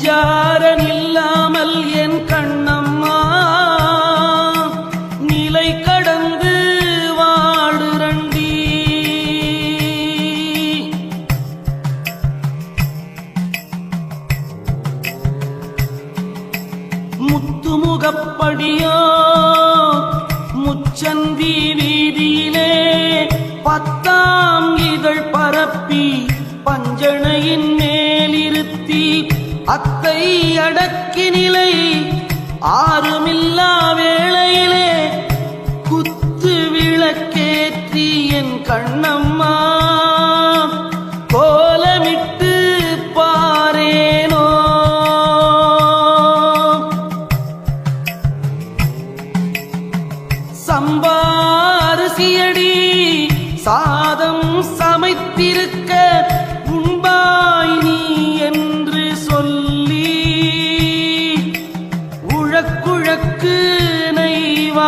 நெஞ்சார நில்லாமல் என் கண்ணம்மா நிலை கடந்து வாடுரண்டி முத்துமுகப்படியோ முச்சந்தி வீதியிலே பத்தாம் இதழ் பரப்பி பஞ்சணையின் மேலிருத்தி அத்தை அடக்கி நிலை. ஆறுமில்லா வேளையிலே குத்து விளக்கேற்றி என் கண்ணம்மா. கோலமிட்டு பாரேனோ. சம்பாரிசியடி சாதம் சமைத்திருக்க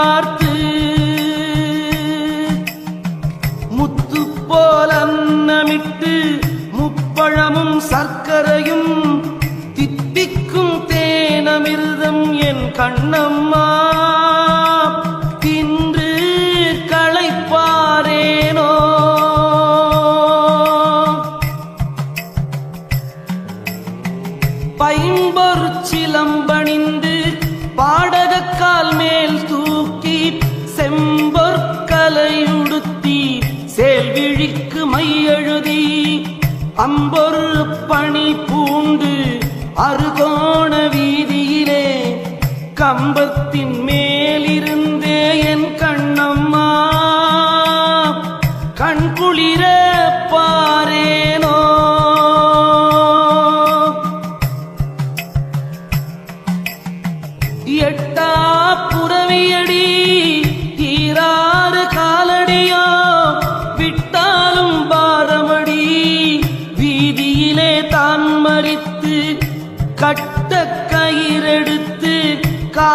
பார்த்து முத்து போல அன்னமிட்டு முப்பழமும் சர்க்கரையும் தித்திக்கும் தேனமிர்தம் என் கண்ணம்மா. தின்று களைப்பாரேனோ. பைம்பொரு சிலம்பணிந்து பாடகக்கால் மேல் தூ தலையுடுத்தி சேல்விழிக்கு மையெழுதி அம்பொரு பணி பூண்டு அருகோண வீதியிலே கம்பத்தின் மேலிருந்தே என் கண்ணம்மா. கண்குளிரே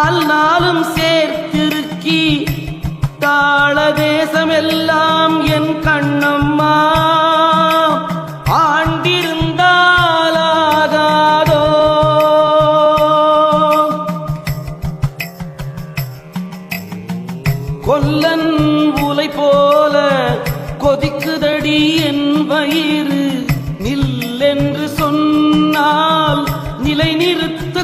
நாள் நாளும் சேர்த்திருக்கி தாள தேசமெல்லாம் என் கண்ணம்மா. ஆண்டிருந்தாலாகாதோ. கொல்லன் உலை போல கொதிக்குதடி என் வயிறு நில்லென்று சொன்னால் நிலை நிறுத்த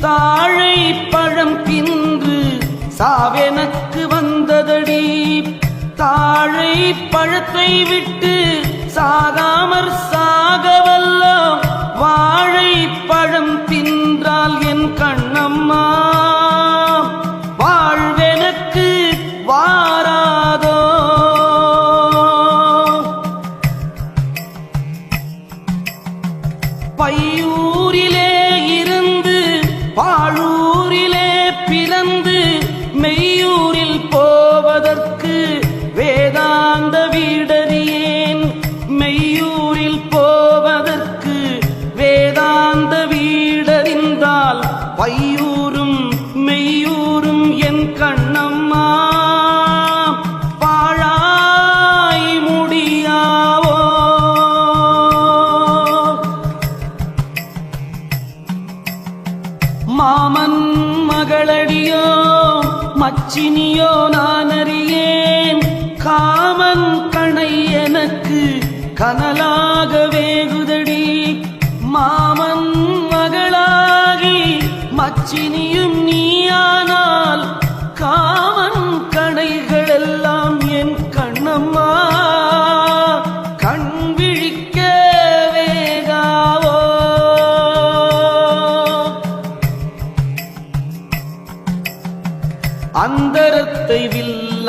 தாழை பழம் தின்று சாவெனக்கு வந்ததடி. தாழை பழத்தை விட்டு சாகாமற் சாகவல் மச்சினியோ நான் அறியேன் காமன் கணை எனக்கு கனலாக வேகுதடி. மாமன் மகளாகி மச்சினியும் நீயானா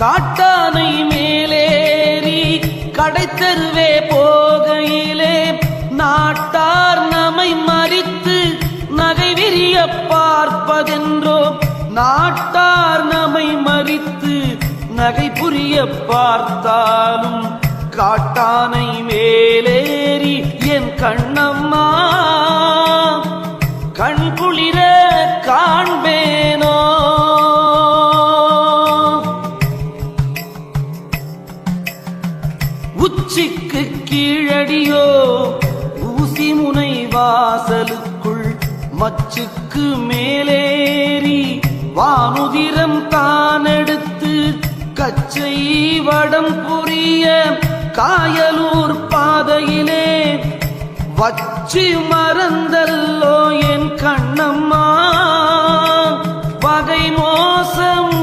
காட்டானை மேலேறி கடைத்தருவே போகையிலே நாட்டார் நம்மை மறித்து நகை விரிய பார்ப்பதென்றோ நாட்டார் நம்மை மறித்து நகை புரிய பார்த்தாலும் காட்டானை மேலேறி என் கண்ணம்மா கண் குளிர காண்பேனோ கீழடியோ ஊசி முனை வாசலுக்குள் மச்சுக்கு மேலேறி வானுதிரம் தானெடுத்து கச்சை வடம் புரிய காயலூர் பாதையிலே வச்சு மறந்தல்லோ என் கண்ணம்மா. பகை மோசம்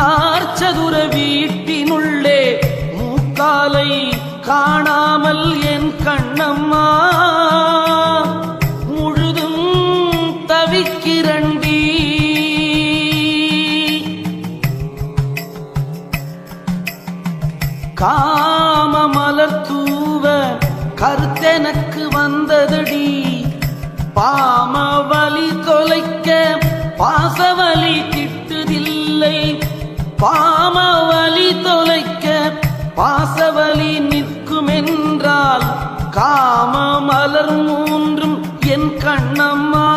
நார்ச்சதுர வீட்டினுள்ளே மூக்காலை காணாமல் என் கண்ணம்மா. முழுதும் தவிக்கிறண்டி. காம மலர் தூவ கருத்தெனக்கு வந்ததடி. பாம வலி தொலைக்க பாசவலி கிட்டுதில்லை பாம வலி தொலைக்க பாசவலி நிற்குமென்றால் காம மலர் மூன்றும் என் கண்ணம்மா.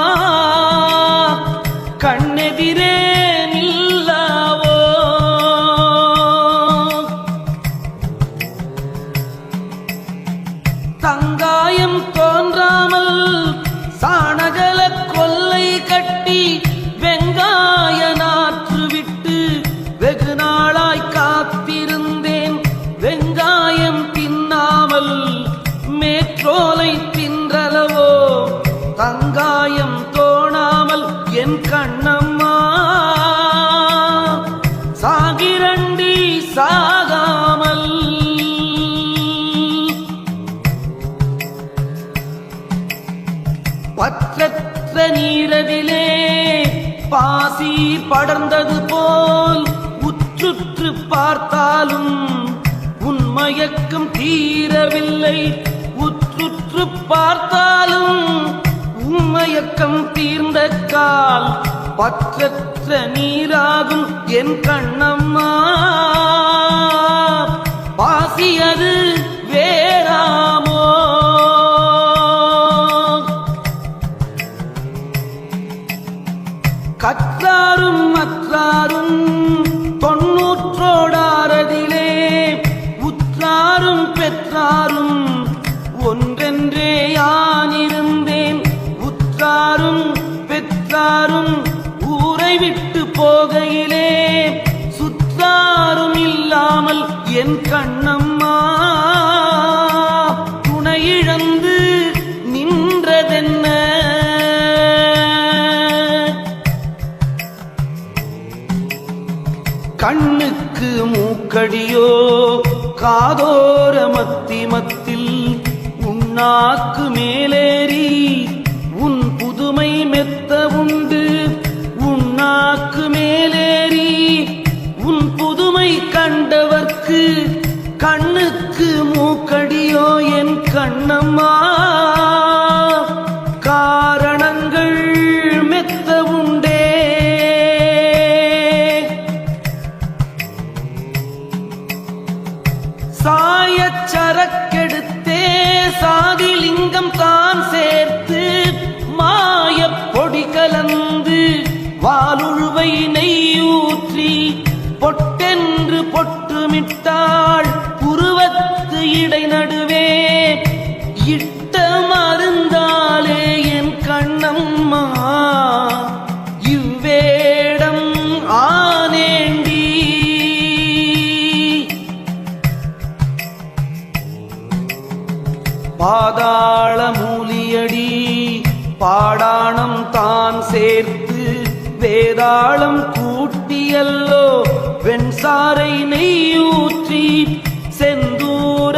நீரவிலே பாசி படர்ந்தது போல் உற்றுற்று பார்த்தாலும் உன்மயக்கம் தீரவில்லை. உற்றுற்று பார்த்தாலும் உண்மயக்கம் தீர்ந்த கால் பற்றற்ற நீராகும் என் கண்ணம்மா. என் கண்ணம்மா துணையிழந்து நின்றதென்ன? கண்ணுக்கு மூக்கடியோ காதோர மத்தி மத்தில் உன்னாக்கு மேலேறி கண்ணுக்கு மூக்கடியோ என் கண்ணம்மா. காரணங்கள் மெத்த உண்டே. சாயச்சரக்கெடுத்தே சாதிலிங்கம் தான் சேர்த்து மாயப் பொடி கலந்து வாலுழுவை நெய்யூற்றி பொட்டென்று பொட்டுமிட்டாள் இடை நடுவே இட்ட மருந்தாலே என் கண்ணம்மா. இவ்வேடம் ஆனேண்டி. பாதாள மூலியடி பாடாணம் தான் சேர்த்து வேதாளம் கூட்டியல்லோ வெண்சாரை நெய்யூற்றி சென்று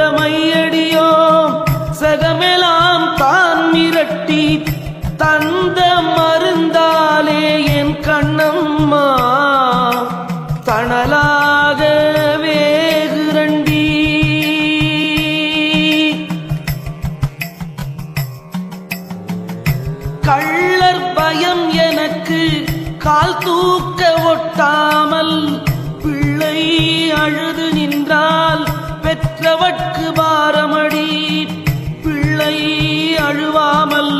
செந்தூரமையடியோ சகமெலாம் தான் மிரட்டி தந்த மருந்தாலே என் கண்ணம்மா. தணலாக வேகுரண்டி கள்ளர் பயம் எனக்கு கால் தூக்க ஒட்டாமல் பிள்ளை அழுது நின்றார். கவட்கு பாரமடி பிள்ளை அழுவாமல்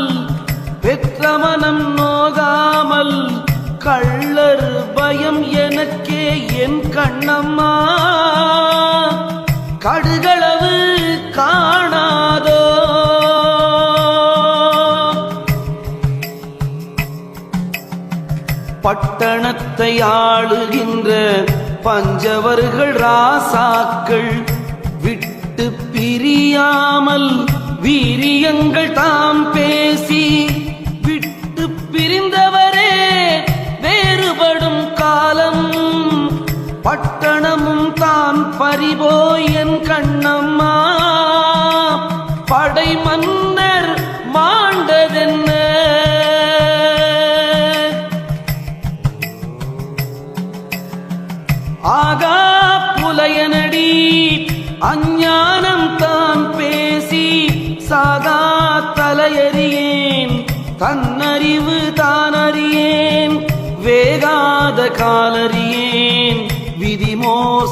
பெற்ற மனம் நோகாமல் கள்ளர் பயம் எனக்கே என் கண்ணம்மா. கடுகளவு காணாதோ? பட்டணத்தை ஆளுகின்ற பஞ்சவர்கள் ராசாக்கள் விட்டு பிரியாமல் வீரியங்கள் தாம் பேசி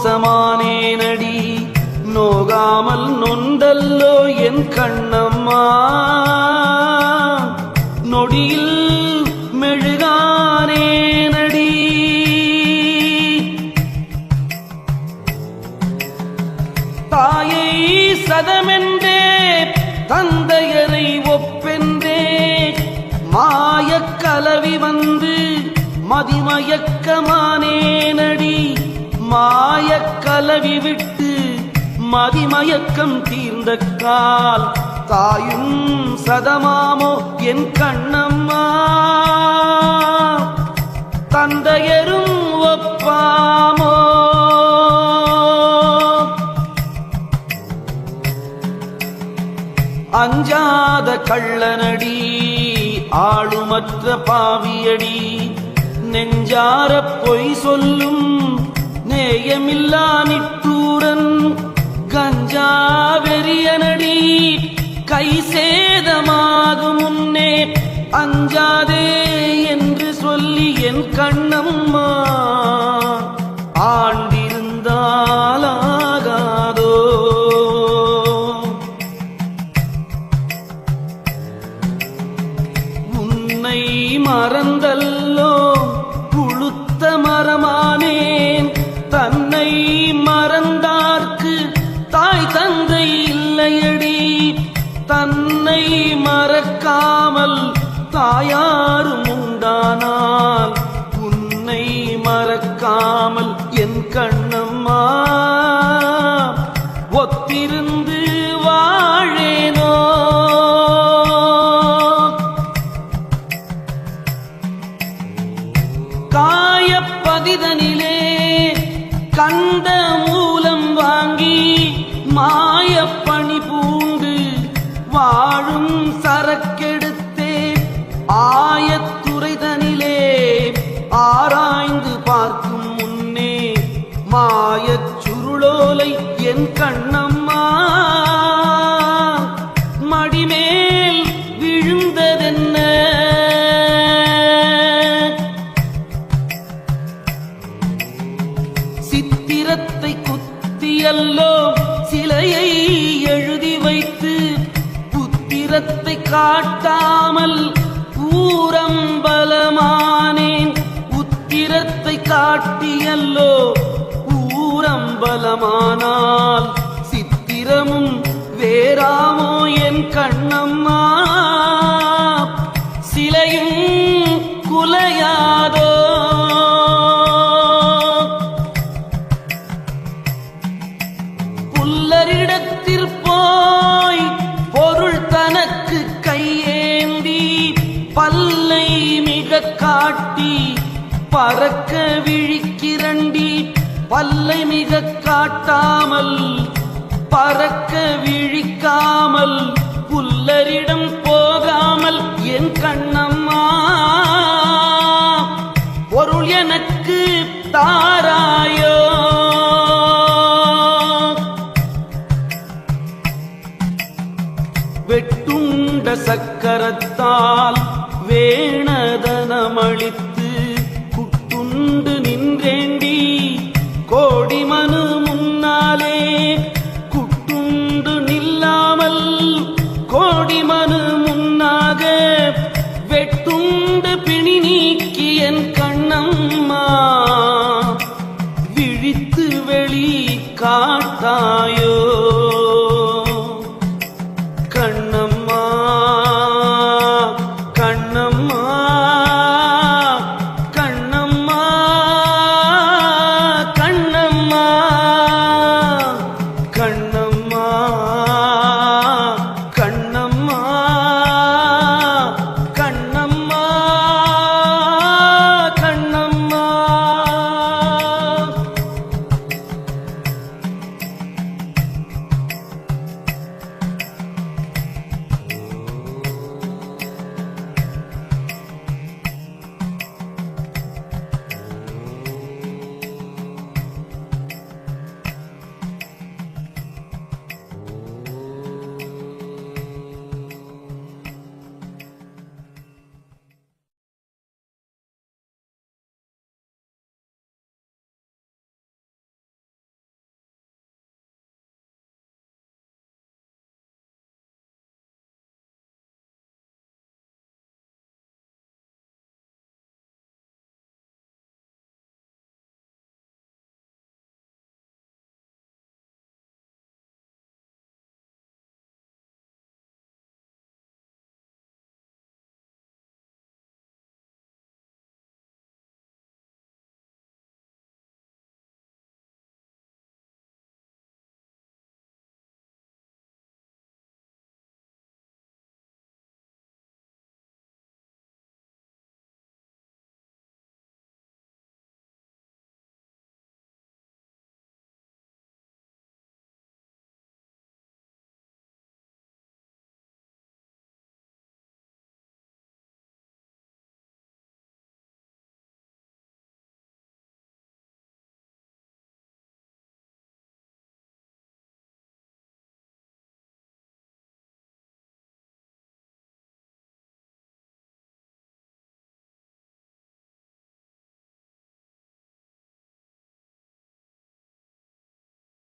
மோசமானேனடி நோகாமல் நொந்தல்லோ என் கண்ணம்மா. நொடியில் மெழுகானேனடி தாயை சதமென்றே தந்தையரை ஒப்பென்றே. மாயக் கலவி வந்து மதிமயக்கமானேனடி மாயக் கலவி விட்டு மதிமயக்கம் தீர்ந்த கால். தாயும் சதமாமோ என் கண்ணம்மா. தந்தையரும் ஒப்பாமோ. அஞ்சாத கள்ளனடி ஆளுமற்ற பாவியடி நெஞ்சார பொய் சொல்லும் நேயமில்லா நிற்றூரன் கஞ்சா வெறியனடி கை சேதமாகும் முன்னே அஞ்சாதே என்று சொல்லி என் கண்ணம்மா ஆண்டிருந்தான் காயப்பதிதனிலே கண்ட மூலம் வாங்கி மாயப்பணி பூண்டு வாழும் சரக்கெடுத்தே ஆயத்துறைதனிலே ஆராய்ந்து பார்க்கும் முன்னே மாயச் சுருளோலை என் கண்ணம் குத்தியல்லோ சிலையை எழுதி வைத்து புத்திரத்தை காட்டாமல் பூரம் பலமானேன். உத்திரத்தை காட்டியல்லோ பூரம் பலமானால் சித்திரமும் வேறாமோ என் கண்ணம்மா. பல்லை மிக காட்டி பறக்க விழிக்கிறண்டி பல்லை மிக காட்டாமல் பறக்க விழிக்காமல் புல்லரிடம் போகாமல் என் கண்ணம்மா பொருள் எனக்கு தாராயோ. வெட்டுண்ட சக்கரத்தால் வேணதனமளித்து குட்டுண்டு நின்றேண்டி கோடி மனு